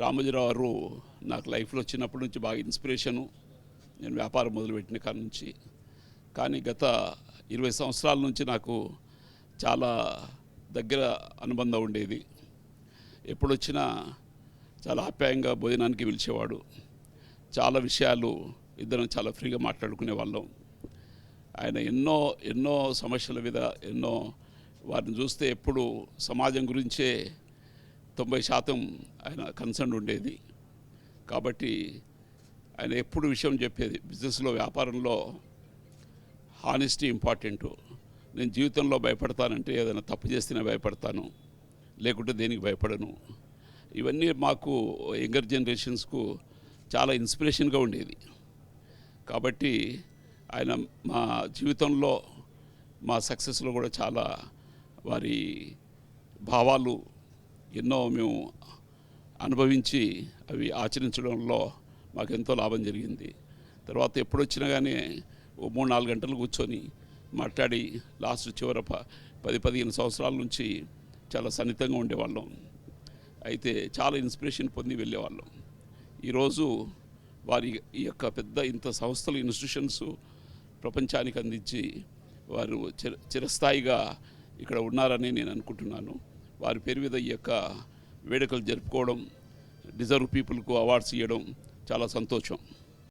రామోజీరావు గారు నాకు లైఫ్లో చిన్నప్పటి నుంచి బాగా ఇన్స్పిరేషను. నేను వ్యాపారం మొదలుపెట్టిన కాడ నుంచి. కానీ గత ఇరవై సంవత్సరాల నుంచి నాకు చాలా దగ్గర అనుబంధం ఉండేది. ఎప్పుడొచ్చినా చాలా ఆప్యాయంగా భోజనానికి పిలిచేవాడు. చాలా విషయాలు ఇద్దరం చాలా ఫ్రీగా మాట్లాడుకునే వాళ్ళం. ఆయన ఎన్నో ఎన్నో సమస్యల మీద ఎన్నో వారిని చూస్తే ఎప్పుడు సమాజం గురించే తొంభై శాతం ఆయన కన్సర్న్ ఉండేది. కాబట్టి ఆయన ఎప్పుడు విషయం చెప్పేది బిజినెస్లో వ్యాపారంలో హానెస్టీ ఇంపార్టెంట్ నేను జీవితంలో భయపడతానంటే ఏదైనా తప్పు చేస్తేనే భయపడతాను లేకుంటే దేనికి భయపడను. ఇవన్నీ మాకు యంగర్ జనరేషన్స్కు చాలా ఇన్స్పిరేషన్గా ఉండేది. కాబట్టి ఆయన మా జీవితంలో మా సక్సెస్లో కూడా చాలా వారి భావాలు ఎన్నో మేము అనుభవించి అవి ఆచరించడంలో మాకు ఎంతో లాభం జరిగింది. తర్వాత ఎప్పుడొచ్చినా కానీ ఓ మూడు నాలుగు గంటలు కూర్చొని మాట్లాడి లాస్ట్ చివర ప పది పదిహేను సంవత్సరాల నుంచి చాలా సన్నిహితంగా ఉండేవాళ్ళం. అయితే చాలా ఇన్స్పిరేషన్ పొంది వెళ్ళేవాళ్ళం. ఈరోజు వారి ఈ యొక్క పెద్ద ఇంత సంస్థలు ఇన్స్టిట్యూషన్స్ ప్రపంచానికి అందించి వారు చిర చిరస్థాయిగా ఇక్కడ ఉన్నారని నేను అనుకుంటున్నాను. వారి పేరు మీద ఈ యొక్క వేడుకలు జరుపుకోవడం డిజర్వ్ పీపుల్కు అవార్డ్స్ ఇవ్వడం చాలా సంతోషం.